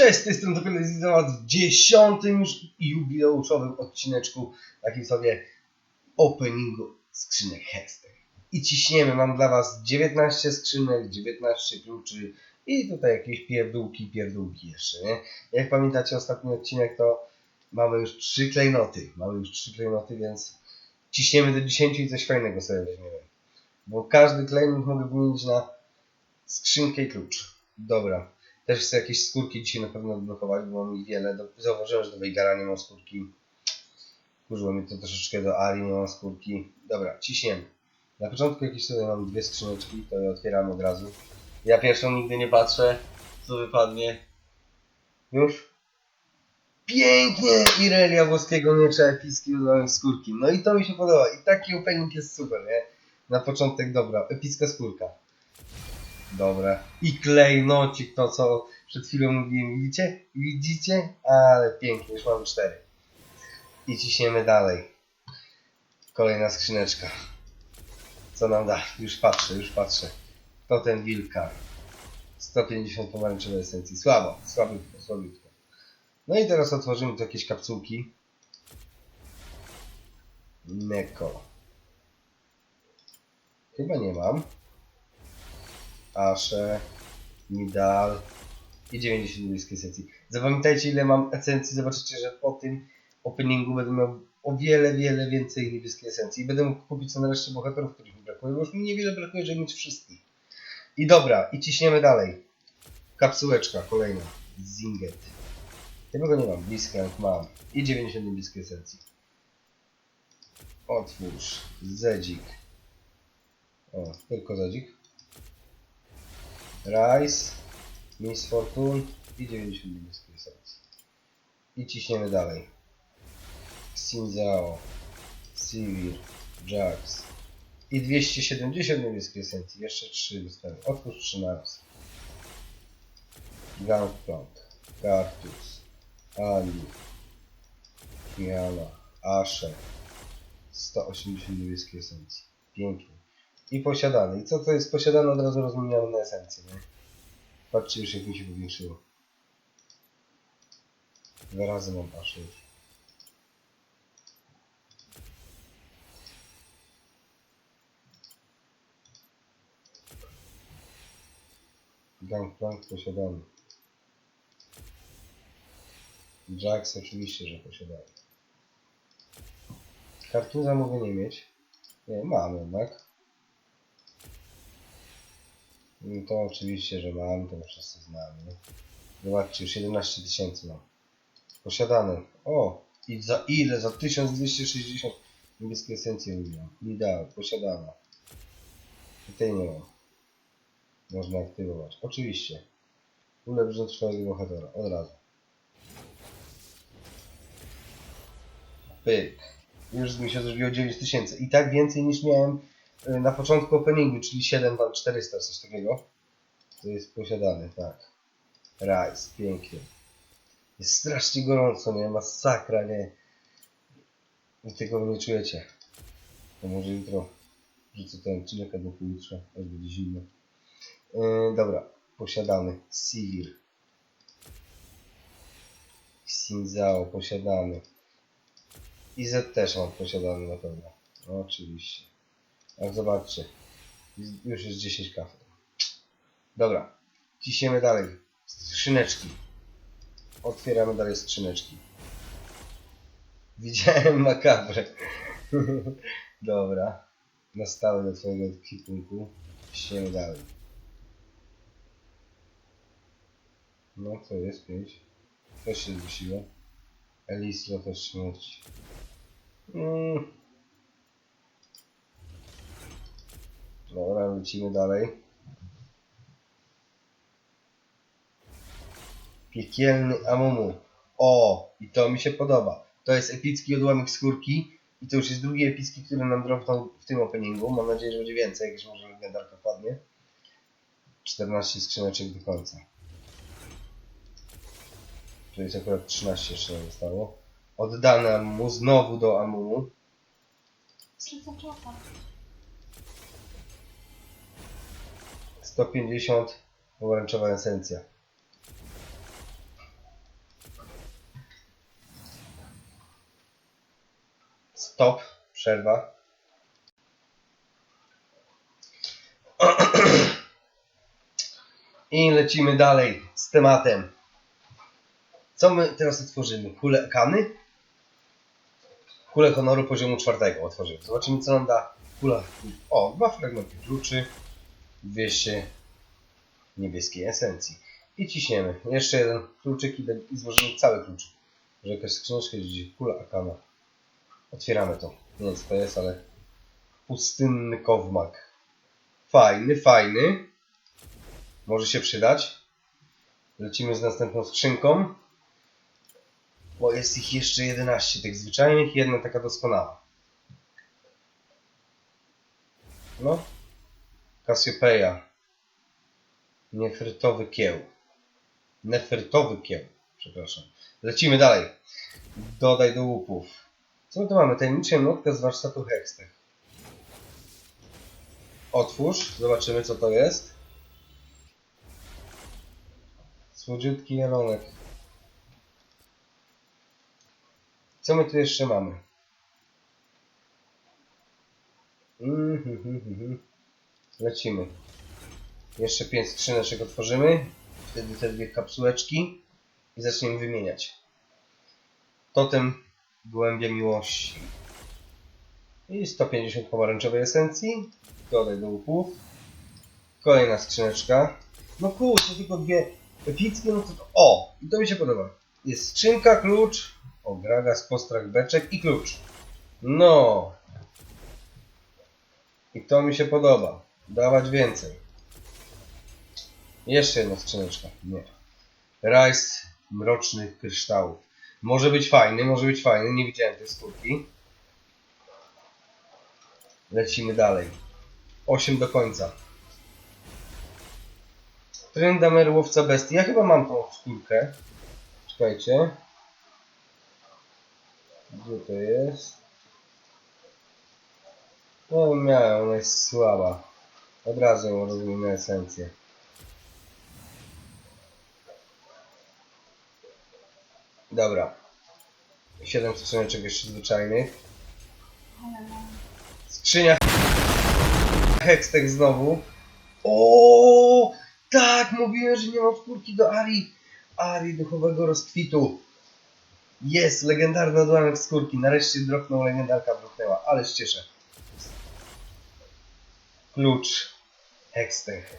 Cześć, z to Pelezidowat w dziesiątym jubileuszowym odcineczku, takim sobie openingu skrzynek Hextech. I ciśniemy, mam dla Was 19 skrzynek, 19 kluczy i tutaj jakieś pierdółki, pierdółki jeszcze, nie? Jak pamiętacie ostatni odcinek, to mamy już 3 klejnoty, mamy już 3 klejnoty, więc ciśniemy do 10 i coś fajnego sobie weźmiemy. Bo każdy klejnot mogę wymienić na skrzynkę i klucz. Dobra. Też chcę jakieś skórki dzisiaj na pewno odblokować, bo mam ich wiele. Do, zauważyłem, że do Weigara nie mam skórki. Kurzyło mi to troszeczkę do Ari, nie mam skórki. Dobra, ciśniemy. Na początku jakieś tutaj mam dwie skrzyneczki, to je otwieram od razu. Ja pierwszą nigdy nie patrzę, co wypadnie. Już? Pięknie! Irelia włoskiego miecza epicki udałem skórki. No i to mi się podoba. I taki opening jest super, nie? Na początek dobra, epicka skórka. Dobra. I klejnocik, to co przed chwilą mówiłem. Widzicie? Widzicie? Ale pięknie, już mamy cztery. I ciśniemy dalej. Kolejna skrzyneczka. Co nam da? Już patrzę, już patrzę. To ten wilka. 150 pomarańczowej esencji. Słabo, słabiutko, słabiutko. No i teraz otworzymy tu jakieś kapsułki. Neko. Chyba nie mam. Asze, Nidal i 90 niebieskiej esencji. Zapamiętajcie ile mam esencji, zobaczycie, że po tym openingu będę miał o wiele, wiele więcej niebieskiej esencji. I będę mógł kupić co nareszcie bohaterów, których mi brakuje, bo już mi niewiele brakuje, żeby mieć wszystkich. I dobra, i ciśniemy dalej. Kapsułeczka kolejna. Zinget. Tego go nie mam. Bliskrank mam. I 90 niebieskiej esencji. Otwórz. Zedzik. O, tylko Zedzik. Rice, Miss Fortune i 90 niebieskiej esencji. I ciśniemy dalej. Xinzao, Sivir, Jax i 270 niebieskiej esencji. Jeszcze 3 dostałem. Otwórz 3 na raz. Gangplank, Cartus, Ali, Kiana, Ashe, 180 niebieskiej esencji. Pięknie. I posiadany. I co to jest posiadane od razu rozmieniamy na esencję, nie? Patrzcie już jak mi się powiększyło. Dwa razy mam aż już. Gangplank posiadany. Jax oczywiście, że posiadany. Kartuza mogę nie mieć. Nie, mam jednak. No to oczywiście, że mam, to wszyscy znamy. Zobaczcie, już 11 tysięcy mam. Posiadane. O! I za ile? Za 1260 niebieskie esencje mówiłem. Ideal, posiadana. I tej nie mam. Można aktywować. Oczywiście. Ulepsz trwałego bohatera. Od razu. Pyk. Już mi się zrobiło 9000. I tak więcej niż miałem na początku openingu, czyli 7 tam 400, coś takiego. To jest posiadane, tak. Rice, pięknie. Jest strasznie gorąco, nie? Masakra, nie? I tego nie czujecie. To może jutro rzucę ten odcinek albo pojutrze, aż będzie zimno. Yy, dobra, posiadany. Sivir. Sinzao, posiadany. I Z też mam posiadany na pewno. No, oczywiście. Jak zobaczcie. Już jest 10 kaf. Dobra. Ciśniemy dalej. Skrzyneczki. Otwieramy dalej skrzyneczki. Widziałem makabrę. Dobra. Na stałe do twojego kipunku. Ciśniemy dalej. No co jest? 5. Też się zgłosiło. Elisro też śmierć. Mm. Dobra, lecimy dalej. Piekielny Amumu. O, i to mi się podoba. To jest epicki odłamek skórki. I to już jest drugi epicki, który nam dropnął w tym openingu. Mam nadzieję, że będzie więcej, jakieś może legendarka padnie. 14 skrzyneczek do końca. To jest akurat 13 jeszcze nie zostało. Oddane Amumu, znowu do Amumu. Przyzaczowa. 150 pomarańczowa esencja. Stop, przerwa. I lecimy dalej z tematem. Co my teraz otworzymy? Kulę Kany? Kulę honoru poziomu czwartego otworzymy. Zobaczymy co nam da kula. O, dwa fragmenty kluczy. 200 niebieskiej esencji. I ciśniemy. Jeszcze jeden kluczyk i, złożymy cały klucz. Że jakaś skrzyneczka gdzie kula akana. Otwieramy to. Nie wiem co to jest, ale pustynny kowmak. Fajny, fajny. Może się przydać. Lecimy z następną skrzynką. Bo jest ich jeszcze 11 tych zwyczajnych i jedna taka doskonała. No. Cassiopeia. Nefrytowy kieł. Nefrytowy kieł. Przepraszam. Lecimy dalej. Dodaj do łupów. Co my tu mamy? Tajemniczą notkę z warsztatu Hextech. Otwórz. Zobaczymy co to jest. Słodziutki jelonek. Co my tu jeszcze mamy? Mhm, mhm, mhm. Lecimy. Jeszcze pięć skrzyneczek otworzymy. Wtedy te dwie kapsułeczki. I zaczniemy wymieniać. Totem Głębia Miłości. I 150 pomarańczowej esencji. Dodaj do łupów. Kolejna skrzyneczka. No kurczę, tylko dwie epickie, no to, O! I to mi się podoba. Jest skrzynka, klucz. O, Gragas, postrach, beczek i klucz. No. I to mi się podoba. Dawać więcej. Jeszcze jedna skrzyneczka. Nie. Rajs mrocznych kryształów. Może być fajny, może być fajny. Nie widziałem tej skórki. Lecimy dalej. 8 do końca. Tryndamer łowca bestii. Ja chyba mam tą skórkę. Czekajcie. Gdzie to jest? No miałem, ona jest słaba. Od razu na esencję. Dobra. 7 skrzyneczek jeszcze zwyczajnych. Skrzynia Hextech znowu. O, tak, mówiłem, że nie mam skórki do Ari. Ari duchowego rozkwitu. Jest, legendarny odłamek skórki. Nareszcie dropnął, legendarka dropnęła, ale cieszę. Klucz Hextech.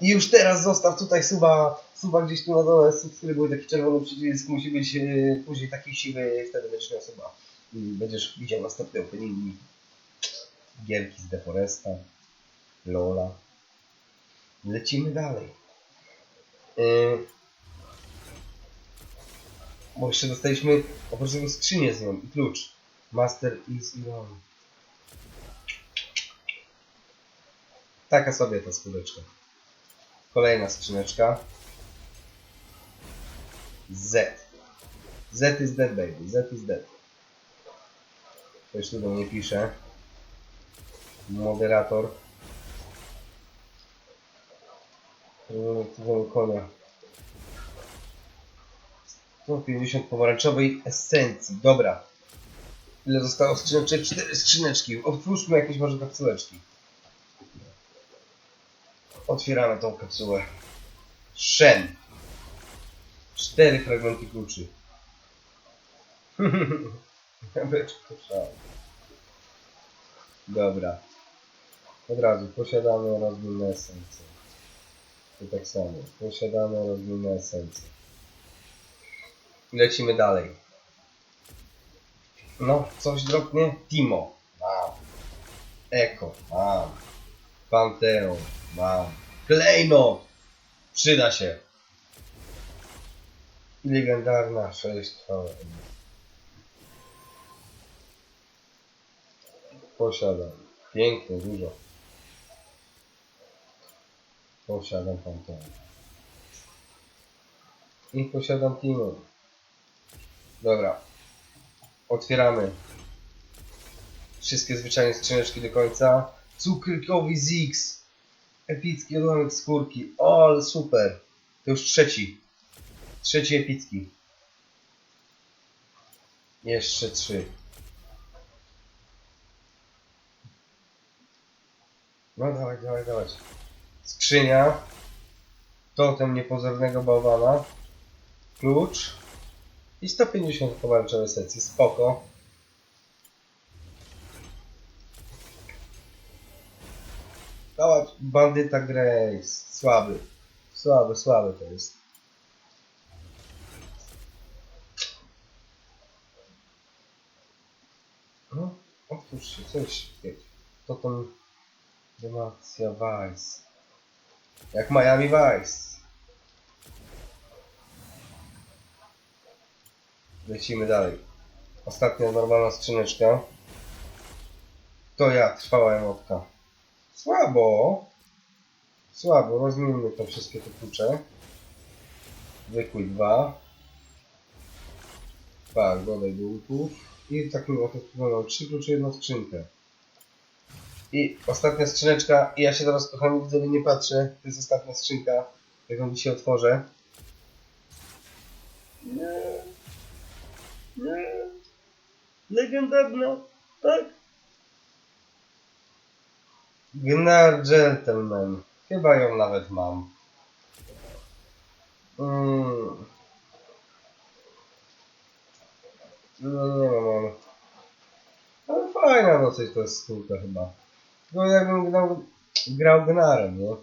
I już teraz zostaw tutaj suba, suba gdzieś tu na dole, subskrybuj taki czerwony przycisk, musi być e, później taki siwy, wtedy będziesz miał suba. Będziesz widział następne openingi. Gierki z Deforesta, Lola. Lecimy dalej. Yy, bo jeszcze dostaliśmy oprócz tego skrzynię z nią i klucz. Master is Elon. Taka sobie ta skóreczka. Kolejna skrzyneczka. Z. Z is dead baby. Z is dead. Ktoś tu do mnie pisze. Moderator. Tego konia. 150 pomarańczowej esencji. Dobra. Ile zostało skrzyneczek? Cztery skrzyneczki. Otwórzmy jakieś może kapsułeczki. Otwieramy tą kapsułę. Shen. Cztery fragmenty kluczy. Beczko. Dobra. Od razu posiadamy rozmienne esencje. Tu tak samo. Posiadamy rozmienne esencje. Lecimy dalej. No, coś drobnie. Timo. Mam. Eko. Mam. Panteon. Mam. Klejnot. Przyda się. I legendarna 6 trwałe. Posiadam. Pięknie, dużo. Posiadam Panteon. I posiadam Timo. Dobra. Otwieramy. Wszystkie zwyczajne skrzyneczki do końca. Cukrkowy Zix. Epicki odłamek skórki. O, ale super. To już trzeci. Trzeci epicki. Jeszcze trzy. No dawaj, dawaj, dawaj. Skrzynia. Totem niepozornego bałwana. Klucz. I 150 pomarańczowe sesji. Spoko. Dała bandyta Grace. Słaby. Słaby, słaby to jest. No, otwórz się, coś. To ten Demacja Vice. Jak Miami Vice. Lecimy dalej. Ostatnia normalna skrzyneczka. To ja, trwała emotka. Słabo. Słabo, rozmienimy te wszystkie te klucze. Zwykły dwa. Tak, dodaj do łuków. I takim oto mam trzy klucze, jedną skrzynkę. I ostatnia skrzyneczka. I ja się teraz kochani widzowie nie patrzę. To jest ostatnia skrzynka. Jaką dzisiaj otworzę. Nie. Nie. Legendarna. Tak. Gnar Gentleman. Chyba ją nawet mam. Mm. No nie wiem, ale... Fajna dosyć to jest skórka chyba. No jakbym grał, grał Gnarem, nie?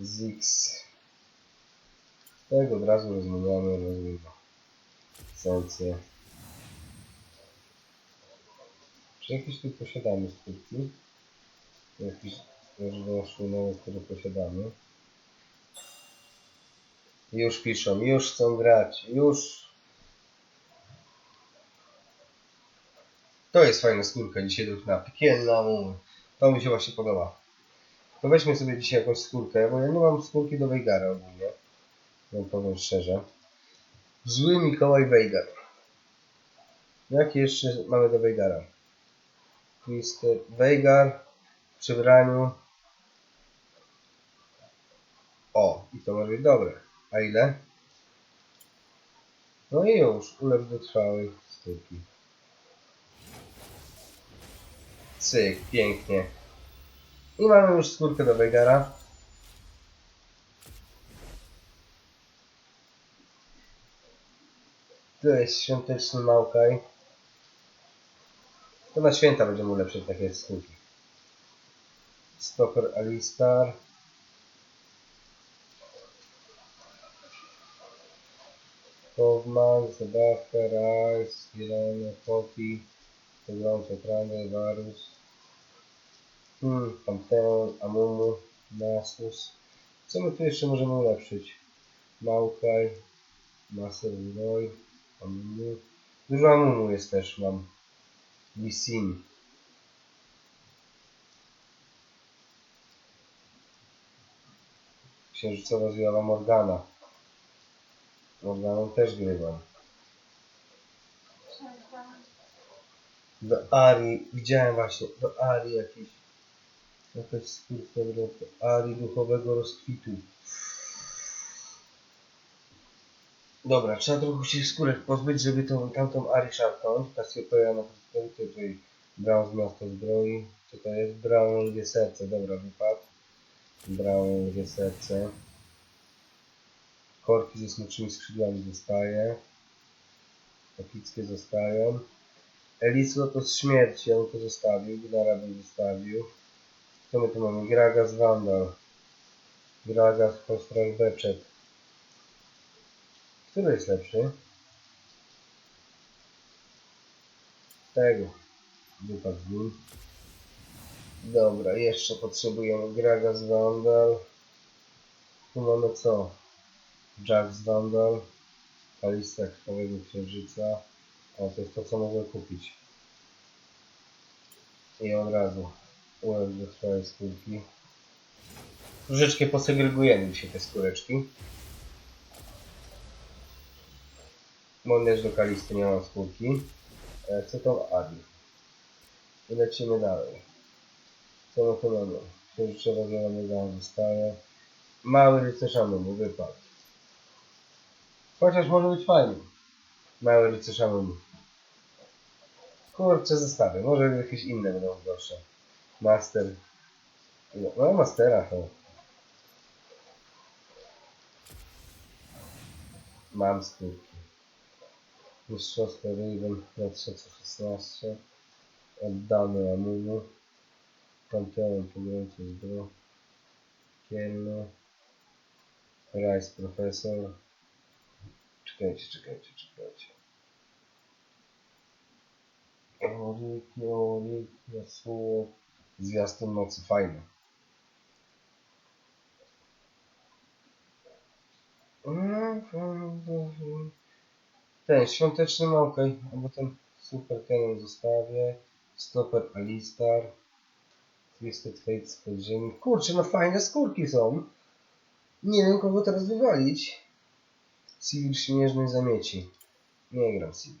Z X. Tego od razu rozmawiamy, rozumiem. Esencje. Czy jakieś tu posiadamy skórki? Jakieś różne nowe, które posiadamy. Już piszą, już chcą grać, już. To jest fajna skórka dzisiaj do na piekielna. To mi się właśnie podoba. To weźmy sobie dzisiaj jakąś skórkę, bo ja nie mam skórki do Weigara ogólnie. No powiem szczerze. Zły Mikołaj Weigar. Jakie jeszcze mamy do Weigara? Twister Weigar przebraniu. O, i to może być dobre. A ile? No i już, ulepsz do trwałej. Cyk, pięknie. I mamy już skórkę do Weigara. Tu jest świąteczny Małkaj. To na święta będziemy ulepszyć takie skórki. Stopper Alistar. Kovman, Zabawka, Rice, Zielone, Poppy, Pogrące Trany, Varus. Hmm, Panteon, Amumu, Nasus. Co my tu jeszcze możemy ulepszyć? Małkaj, Maser Roy, Amumu. Dużo Amumu jest też, mam. Lisin. Księżycowa zjawa Morgana. Morganą też grywam. Do Ari, widziałem właśnie, do Ari jakiś. Jakaś skórka do Ari duchowego rozkwitu. Dobra, trzeba trochę się skórek pozbyć, żeby tą, tamtą Ari szarpnąć. Cassiopeia na podstępie, tutaj Brown z miasta zbroi. Co to jest? Brown lwie serce, dobra, wypadł. Brown lwie serce. Korki ze smoczymi skrzydłami zostaje. Epickie zostają. Elislo to z śmierci, on to zostawił, Gnara bym zostawił. Co my tu mamy? Gragas Vandal. Gragas Postraż Beczek. Który jest lepszy? Tego. Wypadł z. Dobra, jeszcze potrzebujemy Gragas Vandal. Tu mamy co? Jax Vandal. Kalista Krwawego Księżyca. O, to jest to, co mogę kupić. I od razu ułek do swojej skórki. Troszeczkę posegregujemy się te skóreczki. Bo też do kalisty nie mam skórki. E, Chcę tą Adi. I lecimy dalej. Mamy? Księżycowa zielonego zostaje. Mały rycerz Amumu, wypadł. Chociaż może być fajny. Mały rycerz Amumu. Kurczę, zostawię. Może jakieś inne będą gorsze. Master. No, no Mastera to. Mam skórki. Mistrzostwo Raven 2016. Oddany Amumu. Panteon pogrący zdro. Kielno. Rice Profesor. Czekajcie, czekajcie, czekajcie. Oriki, oriki, Yasuo. Zwiastun nocy, fajne. Ten świąteczny ma ok, albo ten super Canon zostawię. Stopper Alistar. Twisted Fate podziemi. Kurczę, no fajne skórki są. Nie wiem kogo teraz wywalić. Civil śnieżnej zamieci. Nie gram Civil.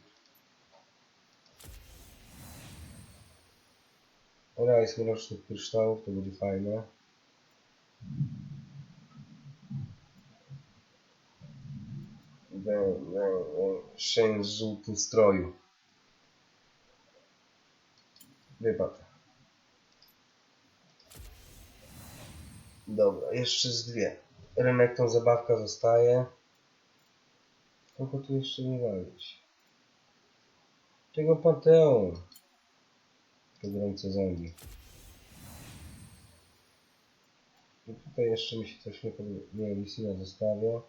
Rajs mrocznych kryształów, to będzie fajne. Shane w żółtym stroju. Wypadł. Dobra, jeszcze z dwie. Renekton zabawka zostaje. Kogo tu jeszcze nie walić? Tego Panteon. Pogromce zombie. I tutaj jeszcze mi się coś nie podoba. Nie, Lisina zostawię.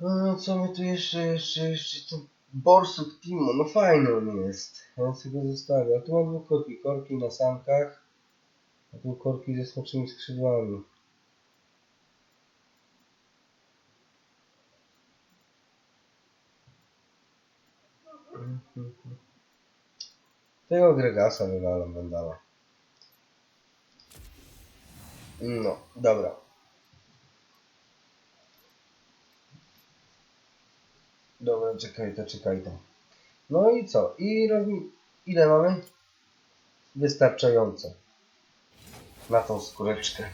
A, co my tu jeszcze, jeszcze, jeszcze ten Borsuk Timo, no fajny on jest. Ja sobie go zostawię. A tu mam dwóch korki. Korki na sankach. A tu korki ze smoczymi skrzydłami. Tego Gregasa wywalam Wendala. No, dobra. Dobra, czekaj to, czekaj to. No i co? I robi... Ile mamy? Wystarczająco. Na tą skóreczkę.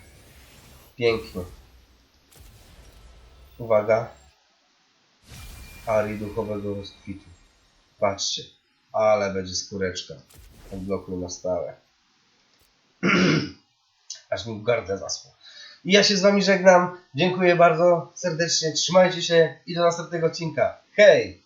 Pięknie. Uwaga. Ari duchowego rozkwitu. Patrzcie. Ale będzie skóreczka. Odblokuj na stałe. Aż mi w gardle zasło. I ja się z wami żegnam. Dziękuję bardzo serdecznie. Trzymajcie się i do następnego odcinka. Hej!